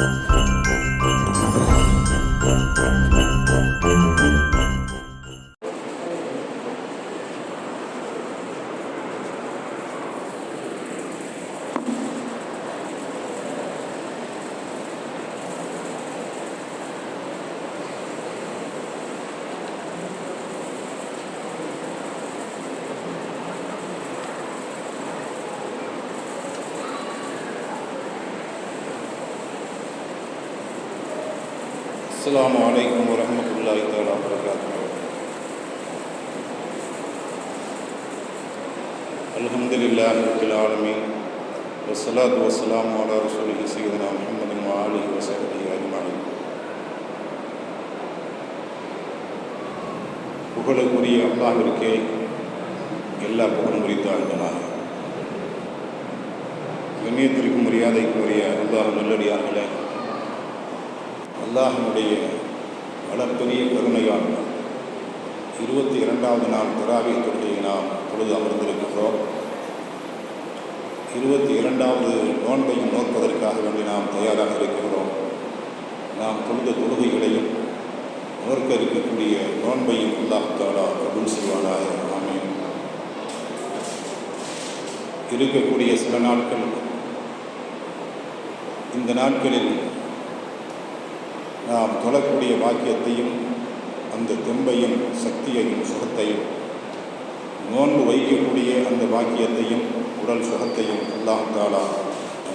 Listen. وبركاته الحمد لله رب العالمين والصلاة والسلام على رسوله سيدنا محمد وآله وصحبه أجمعين புகழுக்குரிய அல்லாஹிற்கே எல்லா புகழும் குறித்தாண்டமாக கண்ணியத்திற்கும் மரியாதைக்கும் உரிய அல்லாஹ் நல்லடியார்களே அல்லாஹனுடைய அளப்பெரிய கருணையான். இருபத்தி இரண்டாவது நாள் தராவி தொழுகையை நாம் பொழுது அமர்ந்திருக்கிறோம் இருபத்தி இரண்டாவது நோன்பையும் நோற்பதற்காக வேண்டி நாம் தயாராக இருக்கிறோம் நாம் தொழுத தொழுகைகளையும் நோக்க இருக்கக்கூடிய நோன்பையும் அல்லாஹ் தாலா செய்வானாக. ஆமீன். இருக்கக்கூடிய சில நாட்கள் இந்த நாட்களில் தொழக்கூடிய வாக்கியத்தையும் அந்த தெம்பையும் சக்தியையும் சுகத்தையும் நோன்பு வைக்கக்கூடிய அந்த வாக்கியத்தையும் உடல் சுகத்தையும் அல்லாஹ் தாலா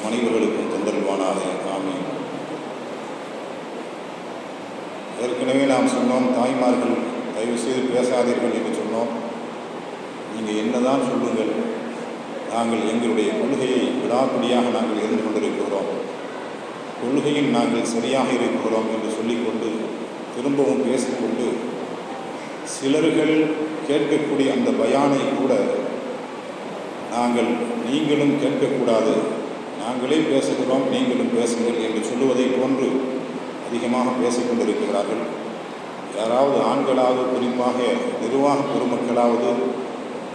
மனிதர்களுக்கும் அனைவர்களுக்கும் தந்தருவானாக ஆமீன். ஏற்கனவே நாம் சொன்னோம் தாய்மார்கள் தயவு செய்து பேசாதீர்கள் என்று சொன்னோம். நீங்கள் என்னதான் சொல்லுங்கள் நாங்கள் எங்களுடைய கொள்கையை விடாப்பிடியாக நாங்கள் இருந்து கொண்டிருக்கிறோம். கொள்கையில் நாங்கள் சரியாக இருக்கிறோம் என்று சொல்லிக்கொண்டு திரும்பவும் பேசிக்கொண்டு சிலர்கள் கேட்கக்கூடிய அந்த பயானை கூட நாங்கள் நீங்களும் கேட்கக்கூடாது. நாங்களே பேசுகிறோம் நீங்களும் பேசுங்கள் என்று சொல்லுவதை போன்று அதிகமாக பேசிக்கொண்டிருக்கிறார்கள் யாராவது ஆண்களாவது குறிப்பாக நிர்வாக பெருமக்களாவது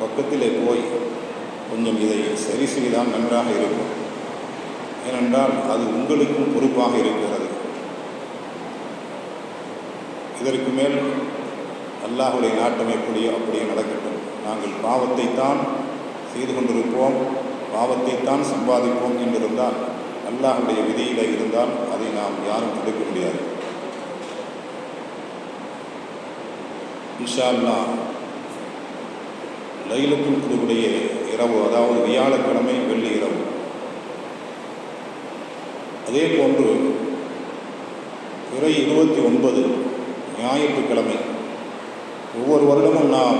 பக்கத்திலே போய் கொஞ்சம் இதை சரி செய்தால் நன்றாக இருக்கும். ஏனென்றால் அது உங்களுக்கும் பொறுப்பாக இருக்கிறது. இதற்கு மேல் அல்லாஹுடைய நாட்டம் எப்படியோ அப்படியே நடக்கட்டும். நாங்கள் பாவத்தை தான் செய்து கொண்டிருப்போம் பாவத்தை தான் சம்பாதிப்போம் என்றிருந்தால் அல்லாஹுடைய விதியில் இருந்தால் அதை நாம் யாரும் தடுக்க முடியாது. இன்ஷா அல்லா லைலத்துல் இரவு அதாவது வியாழக்கிழமை வெள்ளி இரவு அதே போன்று பிறை இருபத்தி ஒன்பது ஞாயிற்றுக்கிழமை. ஒவ்வொரு வருடமும் நாம்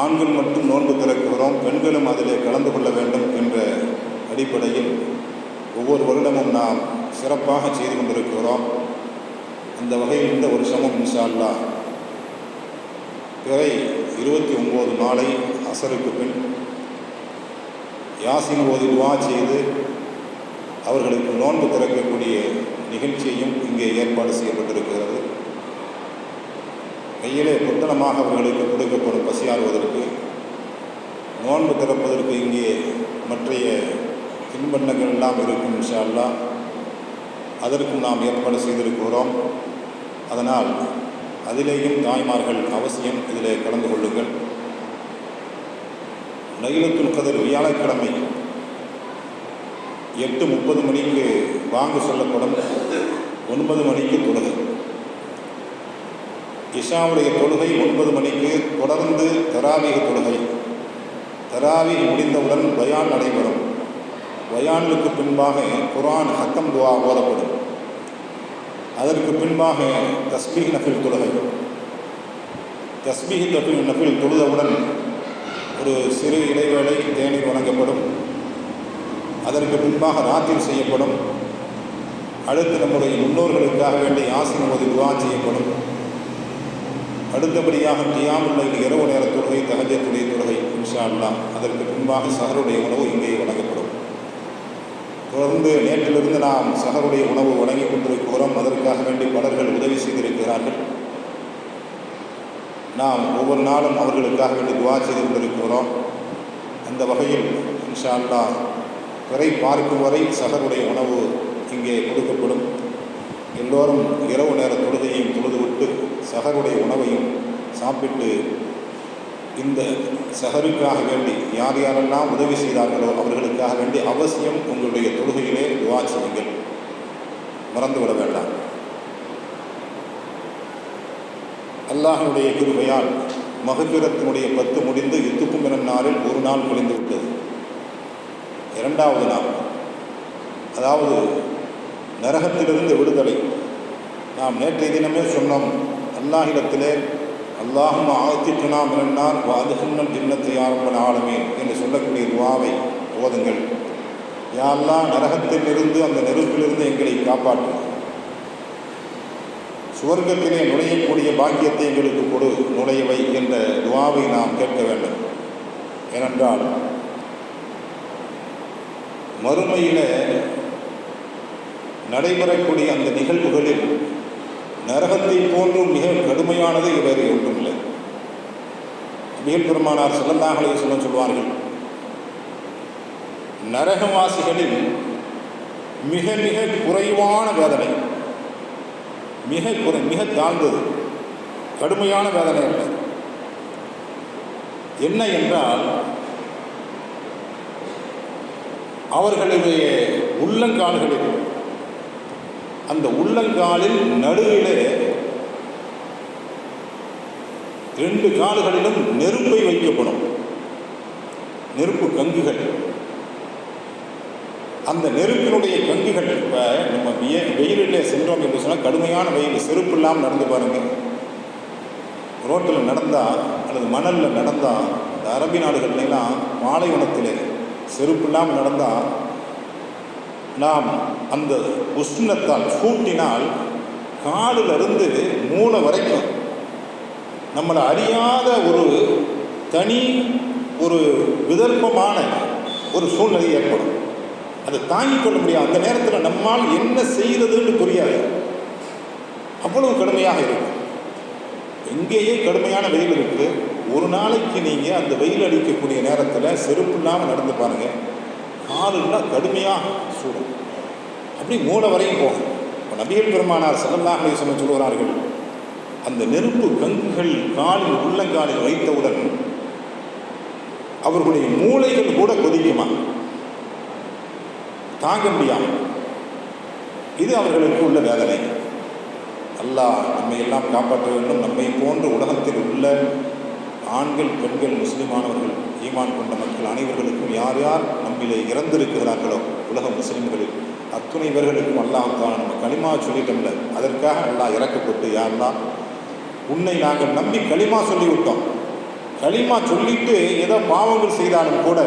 ஆண்கள் மட்டும் நோன்பு திறக்கிறோம் பெண்களும் அதிலே கலந்து கொள்ள வேண்டும் என்ற அடிப்படையில் ஒவ்வொரு வருடமும் நாம் சிறப்பாக செய்து கொண்டிருக்கிறோம். அந்த வகையில் இந்த வருஷமும் இன்ஷால்லா பிறை இருபத்தி ஒம்பது நாளை அசருக்கு பின் யாசின் ஓதி துவா செய்து அவர்களுக்கு நோன்பு திறக்கக்கூடிய நிகழ்ச்சியையும் இங்கே ஏற்பாடு செய்யப்பட்டிருக்கிறது. கையிலே புத்தனமாக அவர்களுக்கு கொடுக்கப்படும் பசியாறுவதற்கு நோன்பு திறப்பதற்கு இங்கே மற்றைய தின்பண்டங்கள் எல்லாம் இருக்கும் இன்ஷால்லா அதற்கும் நாம் ஏற்பாடு செய்திருக்கிறோம். அதனால் அதிலேயும் தாய்மார்கள் அவசியம் இதில் கலந்து கொள்ளுங்கள். லைலத்துல் கதிர் வியாழக்கிழமை எட்டு முப்பது மணிக்கு வாங்க சொல்லப்படும். ஒன்பது மணிக்கு தொழுகை. இஷாவுடைய தொழுகை ஒன்பது மணிக்கு தொடர்ந்து தராவிக தொழுகை. தராவி முடிந்தவுடன் பயான் நடைபெறும். பயானுக்கு பின்பாக குரான் ஹத்தம் துவா ஓதப்படும். அதற்கு பின்பாக தஸ்பீக் நஃபில் தொழுகை. தஸ்பீக் நஃபில் நஃபில் தொழுதவுடன் ஒரு சிறு இடைவேளை தேநீர் வழங்கப்படும். அதற்கு பின்பாக ராத்திரி செய்யப்படும். அடுத்து நம்முடைய முன்னோர்களுக்காக வேண்டிய ஆசின் ஓதி துவா செய்யப்படும். அடுத்தபடியாக கியாமுல்லை இரவு நேர தொழுகை தகஜத்துடைய தொழுகை இன்ஷா அல்லா அதற்கு பின்பாக சகருடைய உணவு இங்கே வழங்கப்படும். தொடர்ந்து நேற்றிலிருந்து நாம் சகருடைய உணவு வழங்கிக் கொண்டிருக்கிறோம். அதற்காக வேண்டி பலர்கள் உதவி செய்திருக்கிறார்கள். நாம் ஒவ்வொரு நாளும் அவர்களுக்காக வேண்டி துவா செய்து கொண்டிருக்கிறோம். அந்த வகையில் இன்ஷா அல்லா பிறை பார்க்கும் வரை சகருடைய உணவு இங்கே கொடுக்கப்படும். எல்லோரும் இரவு நேர தொழுகையையும் தொழுதுவிட்டு சகருடைய உணவையும் சாப்பிட்டு இந்த சகருக்காக வேண்டி யார் யாரெல்லாம் உதவி செய்தார்களோ அவர்களுக்காக வேண்டி அவசியம் உங்களுடைய தொழுகையிலே துவா செய்யுங்கள். மறந்துவிட வேண்டாம். அல்லாஹனுடைய கிருபையால் மகபிரத்தினுடைய பத்து முடிந்து இத்துக்கும் எனும் நாளில் ஒரு நாள் முடிந்து விட்டது இரண்டாவது நாள். அதாவது நரகத்திலிருந்து விடுதலை. நாம் நேற்றைய தினமே சொன்னோம் அல்லாஹிடத்திலே அல்லாஹும் ஆத்திட்டுனா மிரண்டார் வாதுகன்னல் ஜின்னத்தை ஆரம்பன் ஆளுமே என்று சொல்லக்கூடிய துவாவை ஓதுங்கள். யாரெல்லாம் நரகத்திலிருந்து அந்த நெருப்பிலிருந்து எங்களை காப்பாற்றும் சுவர்க்கத்திலே நுழையக்கூடிய பாக்கியத்தை எங்களுக்கு கொடு நுழையவை என்ற துவாவை நாம் கேட்க வேண்டும். ஏனென்றால் மறுமையில் நடைபெறக்கூடிய அந்த நிகழ்வுகளில் நரகத்தை போன்றும் மிக கடுமையானது வேறு ஒன்றுமில்லை. மிக பெருமானார் செல்லந்தாங்களே சொல்ல சொல்வார்கள். நரகவாசிகளில் மிக மிக குறைவான வேதனை மிக குறை மிக தாழ்ந்தது கடுமையான வேதனை என்ன என்றால் அவர்களுடைய உள்ளங்கால்களில். அந்த உள்ளங்காலில் நடுவிலே ரெண்டு கால்களிலும் நெருப்பை வைக்கப்படும். நெருப்பு கங்குகள். அந்த நெருப்பினுடைய கங்குகள் இப்போ நம்ம வெய வெயிலில் சென்றோம் என்று சொன்னால் கடுமையான வெயில் செருப்பு இல்லாமல் நடந்து பாருங்கள் ரோட்டில் நடந்தால் அல்லது மணலில் நடந்தால் இந்த அரபி நாடுகள்லாம் பாலைவனத்திலே செருப்பு இல்லாமல் நடந்தால் நாம் அந்த உஷ்ணத்தால் சூட்டினால் காலிலிருந்து மூளை வரைக்கும் நம்மளை அறியாத ஒரு தனி ஒரு விதர்ப்பமான ஒரு சூழ்நிலை ஏற்படும். அதை தாங்கிக் கொள்ள முடியாது. அந்த நேரத்தில் நம்மால் என்ன செய்கிறதுன்னு புரியாது. அவ்வளவு கடுமையாக இருக்கும். எங்கேயே கடுமையான வெயில் இருக்குது ஒரு நாளைக்கு நீங்கள் அந்த வெயில் அடிக்கக்கூடிய நேரத்தில் செருப்பு இல்லாமல் நடந்து பாருங்கள் காலெல்லாம் கடுமையாக சூடும். அப்படி மூளை வரையும் போகும். இப்போ நபிகள் பெருமானார் செல்லல்லாஹ் அலிஸ்வலம் சொல்கிறார்கள் அந்த நெருப்பு கங்குகள் காலில் உள்ளங்காலில் வைத்தவுடன் அவர்களுடைய மூளைகள் கூட கொதிக்குமா? தாங்க முடியாமல் இது அவர்களுக்கு உள்ள வேதனை. அல்லாஹ் நம்மை எல்லாம் காப்பாற்ற வேண்டும். நம்மை போன்ற உலகத்தில் உள்ள ஆண்கள் பெண்கள் முஸ்லிமானவர்கள் ஈமான் கொண்ட மக்கள் அனைவர்களுக்கும் யார் யார் நம்மிலே இறந்திருக்கிறார்களோ உலக முஸ்லிம்களில் அத்துணை இவர்களுக்கும் அல்லாஹால நம்ம களிமா சொல்லிட்டோம்ல அதற்காக அல்லாஹ் இறக்கப்பட்டு யாரெல்லாம் உன்னை நாங்கள் நம்பி களிமா சொல்லிவிட்டோம். களிமா சொல்லிட்டு ஏதோ பாவங்கள் செய்தாலும் கூட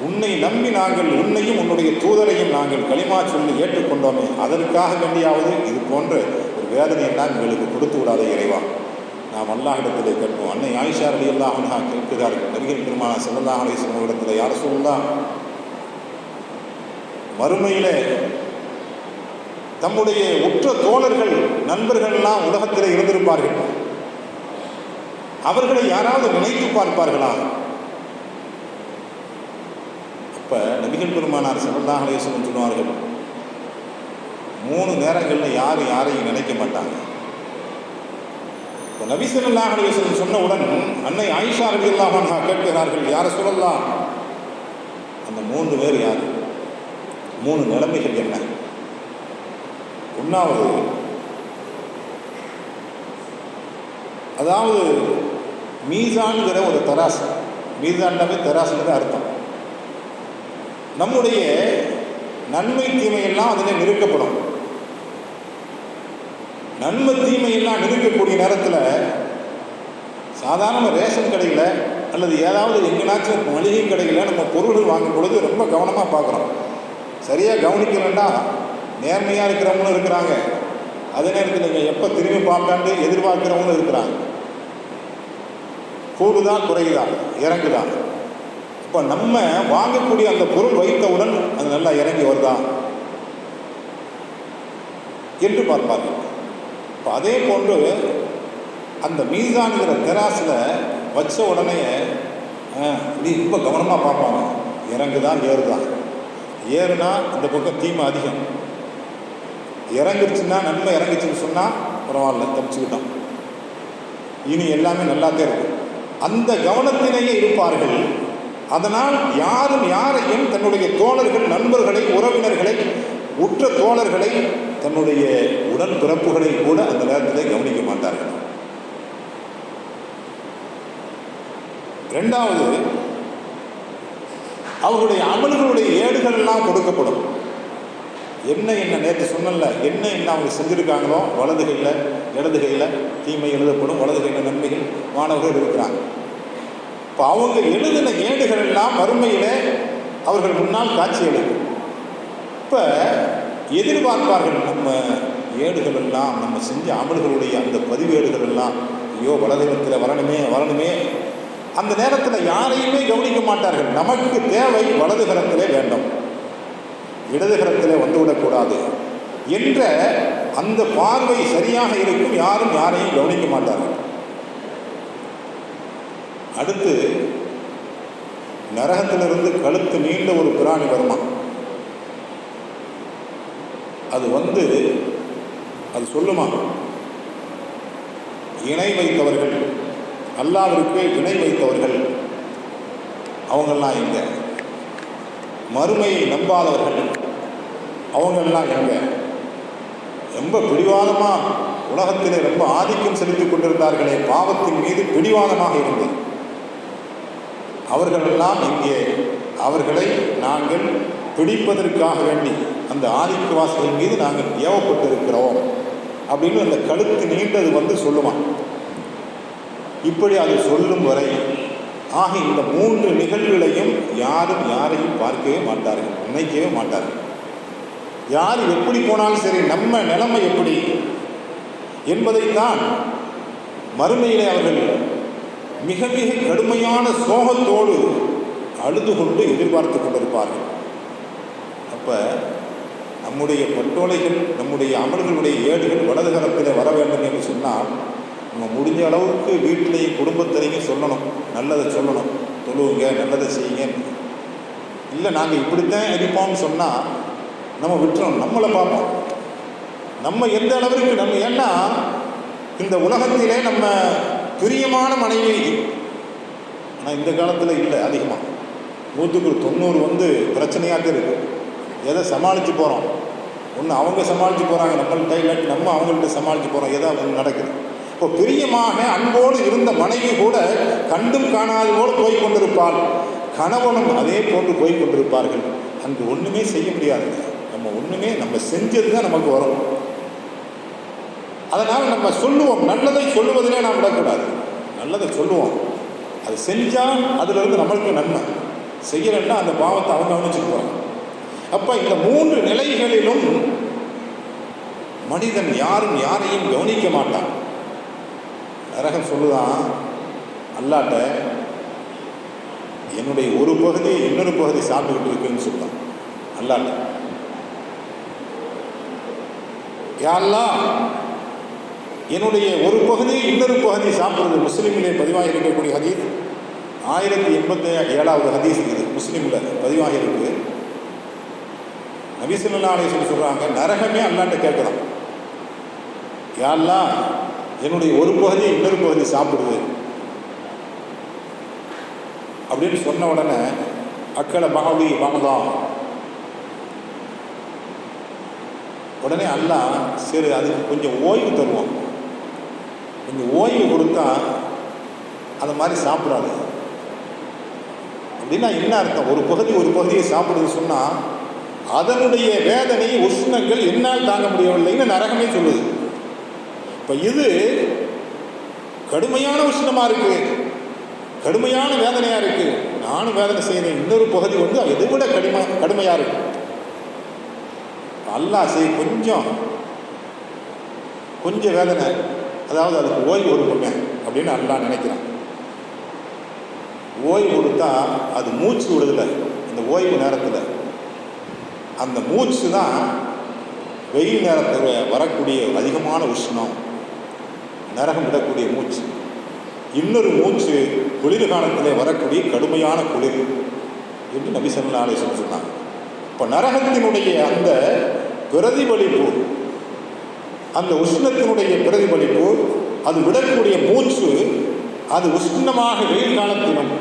உன்னை நம்பி நாங்கள் உன்னையும் உன்னுடைய தூதரையும் நாங்கள் களிமா சொல்லி ஏற்றுக்கொண்டோமே அதற்காக வேண்டியாவது இது போன்ற ஒரு வேதனையெல்லாம் எங்களுக்கு கொடுத்து விடாத இறைவா. நாம் அல்லாஹிடத்திலே கேட்போம். அன்னை ஆயிஷா அலி அல்லாஹா கேட்கிறார்கள். நபிகள் பெருமான செல்லல்லாஹ் அலிஸ்லம் இடத்துல யார் சொல்லலாம் மறுமையிலே தம்முடைய உற்ற தோழர்கள் நண்பர்கள்லாம் உலகத்தில் இருந்திருப்பார்கள். அவர்களை யாராவது நினைத்து பார்ப்பார்களா? அப்போ நபிகள் பெருமானார் செல்லல்லாஹ் அலிஸ்லம் சொல்லுவார்கள் மூணு நேரங்களில் யார் யாரையும் நினைக்க மாட்டாங்க. இப்போ நபி ஸல்லல்லாஹு சொன்னவுடன் அன்னை ஆயிஷா ரலியல்லாஹு அல்லாஹா கேட்கிறார்கள் யாரை சொல்லலாம் அந்த மூன்று பேர் யார்? மூணு நிலைமைகள் என்ன? ஒன்றாவது அதாவது மீசான்கிற ஒரு தராசு. மீசான்னாவே தராசுங்கிற தான் அர்த்தம். நம்முடைய நன்மை தீமையெல்லாம் அதில் நிறுக்கப்படும் நன்மை தீமையெல்லாம் இருக்கக்கூடிய நேரத்தில் சாதாரண ரேஷன் கடையில் அல்லது ஏதாவது எங்கேனாச்சும் மளிகை கடையில் நம்ம பொருள்கள் வாங்கும் பொழுது ரொம்ப கவனமாக பார்க்குறோம். சரியாக கவனிக்கலன்னா நேர்மையாக இருக்கிறவங்களும் இருக்கிறாங்க. அதே நேரத்தில் நீங்கள் எப்போ திரும்பி பார்க்கான்னு எதிர்பார்க்குறவங்களும் இருக்கிறாங்க. கூடுதா குறையுதா? இறங்குதா? இப்போ நம்ம வாங்கக்கூடிய அந்த பொருள் வைத்தவுடன் அது நல்லா இறங்கி வருதா? என்று பார்ப்பார்கள். இப்போ அதே போன்று அந்த மீசான்கிற தெராசில் வச்ச உடனே நீ ரொம்ப கவனமாக பார்ப்பாங்க இறங்குதா ஏறுதான். ஏறுனா இந்த பக்கம் தீமை அதிகம். இறங்குச்சுன்னா நன்மை இறங்குச்சுன்னு சொன்னால் பரவாயில்ல தப்பிச்சுக்கிட்டோம். இனி எல்லாமே நல்லாத்தே இருக்கும் அந்த கவனத்திலேயே இருப்பார்கள். அதனால் யாரும் யாரையும் தன்னுடைய தோழர்கள் நண்பர்களை உறவினர்களை உற்ற தோழர்களை தன்னுடைய உடன் பிறப்புகளை கூட அந்த நேரத்தில் கவனிக்க மாட்டார்கள். ரெண்டாவது அவர்களுடைய அமல்களுடைய ஏடுகள் எல்லாம் கொடுக்கப்படும். என்ன என்ன நேற்று சொன்னல என்ன என்ன அவங்க செஞ்சுருக்காங்களோ வலது கையில் இடது கையில் தீமை எழுதப்படும் வலது கையில் நன்மைகள் மாணவர்கள் இருக்கிறாங்க. இப்போ அவங்க எழுதின ஏடுகள் எல்லாம் மறுமையில் அவர்கள் முன்னால் காட்சி அளிக்கும் இப்போ எதிர்பார்ப்பார்கள். நம்ம ஏடுகள் எல்லாம் நம்ம செஞ்ச அமல்களுடைய அந்த பதிவேடுகள் எல்லாம் ஐயோ வலதுகத்தில் வரணுமே வரணுமே. அந்த நேரத்தில் யாரையுமே கவனிக்க மாட்டார்கள். நமக்கு தேவை வலதுகரத்திலே வேண்டும். இடதுகரத்திலே வந்துவிடக்கூடாது என்ற அந்த பார்வை சரியாக இருக்கும். யாரும் யாரையும் கவனிக்க மாட்டார்கள். அடுத்து நரகத்திலிருந்து கழுத்து நீண்ட ஒரு பிராணி வருமா? அது வந்து அது சொல்லுமா? இணை வைத்தவர்கள் அல்லாவிற்கு இணை வைத்தவர்கள் அவங்கெல்லாம் எங்க? மறுமையை நம்பாதவர்கள் அவங்கெல்லாம் எங்க? ரொம்ப பிடிவாதமாக உலகத்திலே ரொம்ப ஆதிக்கம் செலுத்திக் கொண்டிருந்தார்களே பாவத்தின் மீது பிடிவாதமாக இருந்தது அவர்களெல்லாம் இங்கே அவர்களை நாங்கள் பிடிப்பதற்காக வேண்டி அந்த ஆதிக்கவாசிகள் மீது நாங்கள் ஏவப்பட்டிருக்கிறோம் அப்படின்னு அந்த கழுத்து நீண்டது வந்து சொல்லுவான். இப்படி அது சொல்லும் வரை ஆக இந்த மூன்று நிகழ்வுகளையும் யாரும் யாரையும் பார்க்கவே மாட்டார்கள் நினைக்கவே மாட்டார்கள். யார் எப்படி போனாலும் சரி நம்ம நிலைமை எப்படி என்பதைத்தான் மறுமையிலே அவர்கள் மிக மிக கடுமையான சோகத்தோடு அழுது கொண்டு எதிர்பார்த்து கொண்டிருப்பார்கள். அப்போ நம்முடைய பட்டோலைகள் நம்முடைய அமல்களுடைய ஏடுகள் வலதுகரத்தில் வர வேண்டும் என்று சொன்னால் நம்ம முடிஞ்ச அளவுக்கு வீட்டிலையும் குடும்பத்திலையும் சொல்லணும். நல்லதை சொல்லணும். தொழுவுங்க நல்லதை செய்யுங்க. இல்லை நாங்கள் இப்படித்தான் இருப்போம்னு சொன்னால் நம்ம விட்டுறோம். நம்மளை பார்ப்போம். நம்ம எந்த அளவிற்கு நம்ம ஏன்னா இந்த உலகத்திலே நம்ம பிரியமான மனைவி ஆனால் இந்த காலத்தில் இல்லை அதிகமாக நூற்றுக்கு தொண்ணூறு வந்து பிரச்சனையாக இருக்குது எதை சமாளித்து போகிறோம் ஒன்று அவங்க சமாளித்து போகிறாங்க நம்மள்கிட்ட இல்லாட்டி நம்ம அவங்கள்ட்ட சமாளித்து போகிறோம் எதோ ஒன்று நடக்குது. இப்போ பிரியமாக அன்போடு இருந்த மனைவி கூட கண்டும் காணாது போல போய் கொண்டிருப்பாள். கணவனும் அதே போன்று போய் கொண்டிருப்பார்கள். அங்கு ஒன்றுமே செய்ய முடியாது. நம்ம ஒன்றுமே நம்ம செஞ்சது தான் நமக்கு வரும். அதனால் நம்ம சொல்லுவோம். நல்லதை சொல்லுவதிலே நாம் விடக்கூடாது. நல்லதை சொல்லுவோம். அது செஞ்சால் அதிலிருந்து நம்மளுக்கு நன்மை. செய்யலைன்னா அந்த பாவத்தை அவங்க கவனிச்சுட்டு போகிறாங்க அப்போ இந்த மூன்று நிலைகளிலும் மனிதன் யாரும் யாரையும் கவனிக்க மாட்டான். நரகம் சொல்லுதான் அல்லாட்ட என்னுடைய ஒரு பகுதி இன்னொரு பகுதி சாப்பிட்டுக்கிட்டு இருக்குன்னு சொல்லுதான். அல்லாட்ட. யாரெல்லாம் என்னுடைய ஒரு பகுதி இன்னொரு பகுதி சாப்பிட்றது முஸ்லீமிலே பதிவாக இருக்கக்கூடிய ஹதீஸ். ஆயிரத்தி எண்பத்தி ஏழாவது ஹதீஸ் இது முஸ்லீமில் பதிவாக இருக்குது நபிசுல்லா சொல்லி சொல்கிறாங்க நரகமே அல்லாட்ட கேட்குறான் யாரெல்லாம் என்னுடைய ஒரு பகுதி இன்னொரு பகுதி சாப்பிடுது அப்படின்னு சொன்ன உடனே அக்களை பாவி வாங்கலாம் உடனே அல்லா சரி அதுக்கு கொஞ்சம் ஓய்வு தருவோம். கொஞ்சம் ஓய்வு கொடுத்தா அது மாதிரி சாப்பிடாது. அப்படின்னா என்ன அர்த்தம்? ஒரு பகுதி ஒரு பகுதியை சாப்பிடுன்னு சொன்னால் அதனுடைய வேதனை உஷ்ணங்கள் என்னால் தாங்க முடியவில்லைன்னு நரகமே சொல்லுது. இப்போ இது கடுமையான உஷ்ணமாக இருக்குது கடுமையான வேதனையாக இருக்குது நானும் வேதனை செய்கிறேன் இன்னொரு பகுதி வந்து அதை விட கடுமை கடுமையாக இருக்கு? அல்லாஹ் செய் கொஞ்சம் கொஞ்சம் வேதனை. அதாவது அதுக்கு ஓய்வு கொடுக்குங்க அப்படின்னு அல்லா நினைக்கிறான். ஓய்வு கொடுத்தா அது மூச்சு விடுதல. இந்த ஓய்வு நேரத்தில். அந்த மூச்சு தான் வெயில் நேரத்தில் வரக்கூடிய அதிகமான உஷ்ணம் நரகம் விடக்கூடிய மூச்சு. இன்னொரு மூச்சு குளிர் காலத்திலே வரக்கூடிய கடுமையான குளிர் என்று நபி சல்லா அலிஸ்லம் சொன்னாங்க. இப்போ நரகத்தினுடைய அந்த பிரதிபலிப்பு அந்த உஷ்ணத்தினுடைய பிரதிபலிப்பு அது விடக்கூடிய மூச்சு அது உஷ்ணமாக வெயில் காலத்திலும்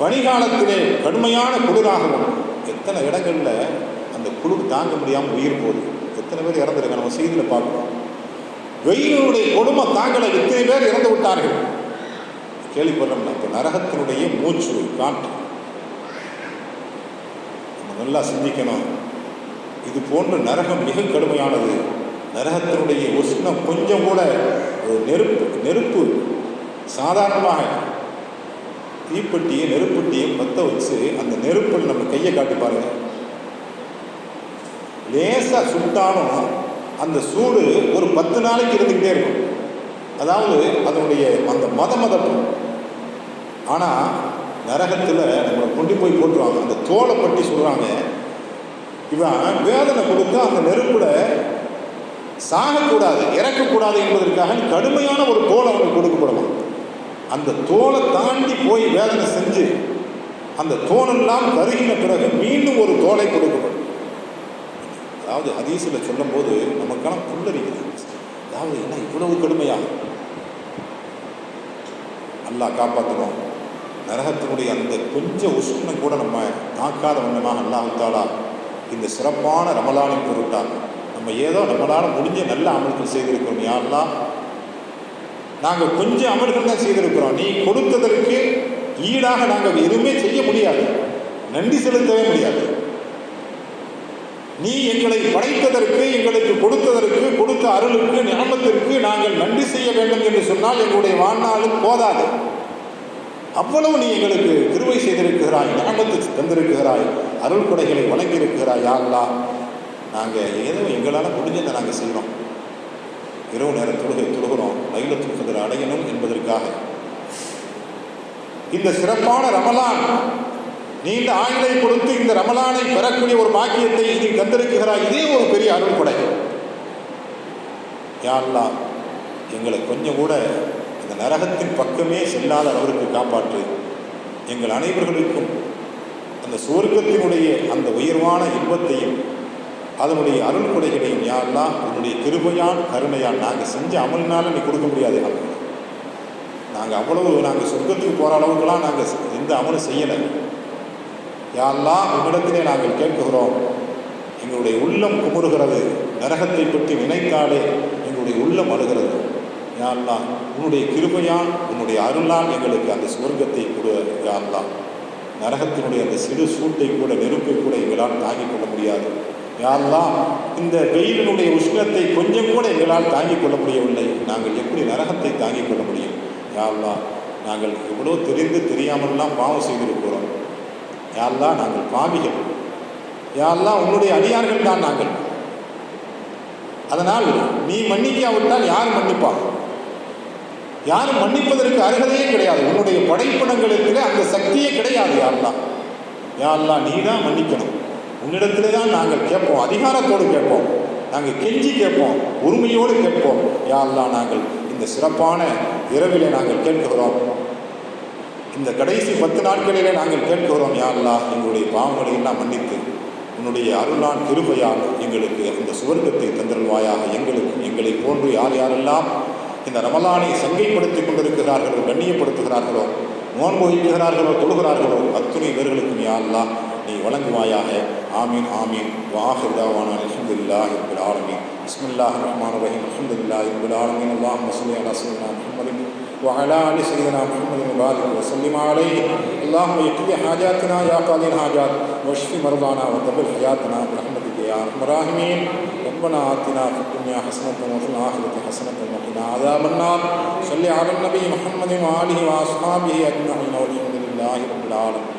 பனிகாலத்திலே கடுமையான குளிராகவும் எத்தனை இடங்களில் அந்த குழு தாங்க முடியாமல் உயிர் போகுது. எத்தனை பேர் இறந்துருங்க நம்ம செய்தியில் பார்க்குறோம். வெயிலுடைய கொடுமை தாங்களை எத்தனை பேர் இறந்து விட்டார்கள். கேள்விப்படுறோம்னா இப்போ நரகத்தினுடைய மூச்சு காற்று நம்ம நல்லா சிந்திக்கணும். இது போன்ற நரகம் மிக கடுமையானது. நரகத்தினுடைய உஷ்ணம் கொஞ்சம் கூட ஒரு நெருப்பு நெருப்பு சாதாரணமாக தீப்பெட்டியை நெருப்பெட்டியை பற்ற வச்சு அந்த நெருப்பில் நம்ம கையை காட்டி பாருங்கள் லேசாக சுட்டாலும் அந்த சூடு ஒரு பத்து நாளைக்கு இருந்துக்கிட்டே இருக்கும். அதாவது அதனுடைய அந்த மத மதப்பு. ஆனால் நரகத்தில் நம்மளை கொண்டு போய் போட்டுருவாங்க. அந்த தோலை பட்டி சொல்கிறாங்க இவன் வேதனை கொடுத்து அந்த நெருப்பில் சாகக்கூடாது இறக்கக்கூடாது என்பதற்காக கடுமையான ஒரு தோலை அவனுக்கு கொடுக்கப்படலாம் அந்த தோலை தாண்டி போய் வேதனை செஞ்சு அந்த தோலெல்லாம் கருகின பிறகு மீண்டும் ஒரு தோலை கொடுக்கப்படும் அதாவது ஹதீஸில் சொல்லும்போது நமக்கெல்லாம் புல்லறிகிறது அதாவது என்ன இவ்வளவு கடுமையாக நல்லா காப்பாற்றணும் நரகத்தினுடைய அந்த கொஞ்சம் உஷ்ணம் கூட நம்ம தாக்காத வண்ணமாக அல்லாஹ் இந்த சிறப்பான ரமலானின் பொருட்டால் நம்ம ஏதோ நம்மளால் முடிஞ்ச நல்ல அமல்கள் செய்திருக்கிறோம் யாரெல்லாம் நாங்கள் கொஞ்சம் அமல்கள் தான் செய்திருக்கிறோம். நீ கொடுத்ததற்கு ஈடாக நாங்கள் எதுவுமே செய்ய முடியாது. நன்றி செலுத்தவே முடியாது. நீ எங்களை படைத்ததற்கு எங்களுக்கு கொடுத்ததற்கு கொடுத்த அருளுக்கு ஞாபகத்திற்கு நாங்கள் நன்றி செய்ய வேண்டும் என்று சொன்னால் எங்களுடைய வாழ்நாளும் போதாது. அவ்வளவு நீ எங்களுக்கு திருவை செய்திருக்கிறாய் ஞாபகத்து தந்திருக்கிறாய் அருள் கொடைகளை வழங்கியிருக்கிறாய் யாருலா நாங்கள் ஏதோ எங்களால் முடிஞ்சதை நாங்கள் செய்கிறோம் இரவு நேரம் தொழுகை தொழுகிறோம். லைலத்துல் தூக்கத்தில் அடையணும் என்பதற்காக. இந்த சிறப்பான ரமலான் நீண்ட ஆயுளை கொடுத்து இந்த ரமலானை பெறக்கூடிய ஒரு பாக்கியத்தை நீ தந்திருக்கிறாய். இதே ஒரு பெரிய அருள் கொடை யாரெல்லாம் எங்களை கொஞ்சம் கூட இந்த நரகத்தின் பக்கமே செல்லாத அளவிற்கு காப்பாற்று. எங்கள் அனைவர்களுக்கும் அந்த சுவர்க்கத்தினுடைய அந்த உயர்வான இன்பத்தையும் அதனுடைய அருள் கொடைகளையும் யாரெல்லாம் உன்னுடைய கிருபையான் கருணையான் நாங்கள் செஞ்ச அமல்னால நீ கொடுக்க முடியாது. நாங்கள் அவ்வளவு நாங்கள் சொர்க்கத்துக்கு போகிற அளவுக்குலாம் நாங்கள் எந்த அமலும் செய்யலை. யாரெல்லாம் உன்னிடத்திலே நாங்கள் கேட்குகிறோம். எங்களுடைய உள்ளம் குமுறுகிறது. நரகத்தை பற்றி நினைத்தாலே எங்களுடைய உள்ளம் அழுகிறது. யாரெல்லாம் உன்னுடைய கிருபையான் உன்னுடைய அருளால் எங்களுக்கு அந்த சுவர்க்கத்தை கூட யாரெல்லாம் நரகத்தினுடைய அந்த சிறு சூட்டை கூட நெருப்பை கூட எங்களால் தாங்கிக் கொள்ள முடியாது. யாரெல்லாம் இந்த வெயிலினுடைய உஷ்ணத்தை கொஞ்சம் கூட எங்களால் தாங்கிக் கொள்ள முடியவில்லை. நாங்கள் எப்படி நரகத்தை தாங்கிக் கொள்ள முடியும்? யாரெல்லாம் நாங்கள் எவ்வளோ தெரிந்து தெரியாமல்லாம் பாவம் செய்திருக்கிறோம். யாரெல்லாம் நாங்கள் பாவிகள்? யாரெல்லாம் உன்னுடைய அடியார்கள் தான் நாங்கள்? அதனால் நீ மன்னிக்காவிட்டால் யார் மன்னிப்பா? யாரும் மன்னிப்பதற்கு அருகதையே கிடையாது. உன்னுடைய படைப்பிடங்களுக்கு அந்த சக்தியே கிடையாது யாரெல்லாம். யாரெல்லாம் நீ தான் மன்னிக்கணும். உன்னிடத்திலே தான் நாங்கள் கேட்போம். அதிகாரத்தோடு கேட்போம். நாங்கள் கெஞ்சி கேட்போம். உரிமையோடு கேட்போம். யாரெல்லாம் நாங்கள் இந்த சிறப்பான இரவிலே நாங்கள் கேட்கிறோம்? இந்த கடைசி பத்து நாட்களிலே நாங்கள் கேட்கிறோம் யாருலா எங்களுடைய பாவங்களை எல்லாம் மன்னித்து உன்னுடைய அருளான் கிருபையால் எங்களுக்கு இந்த சுவர்க்கத்தை தந்திருவாயாக எங்களுக்கு எங்களை போன்று யார் யாரெல்லாம் இந்த ரமலானை சங்கைப்படுத்திக் கொண்டிருக்கிறார்களோ கண்ணியப்படுத்துகிறார்களோ நோன்பு வைக்கிறார்களோ தொழுகிறார்களோ அத்துணை பேர்களுக்கும் யாரெல்லாம் நீ வழங்குவாயாக. ஆமீன் ஆமீன். வாஹிர் தாவான அல்ஹம்துலில்லாஹி ரப்பில் ஆலமீன். பிஸ்மில்லாஹிர் ரஹ்மானிர் ரஹீம். அல்ஹம்துலில்லாஹி ரப்பில் ஆலமீன். அல்லாஹும்ம ஸல்லி அலா ஸய்யிதினா وعلى آل سيدنا محمد وبارك وسلم عليه. اللهم اقضي حاجاتنا يا قاضي الحاجات واشف مرضانا وطبل حياتنا برحمتك يا أرحم الراحمين. ربنا آتنا في الدنيا حسنة وفي الآخرة حسنة وقنا عذاب النار. صل على النبي محمد وآله وأصحابه أجمعين والحمد لله رب العالمين.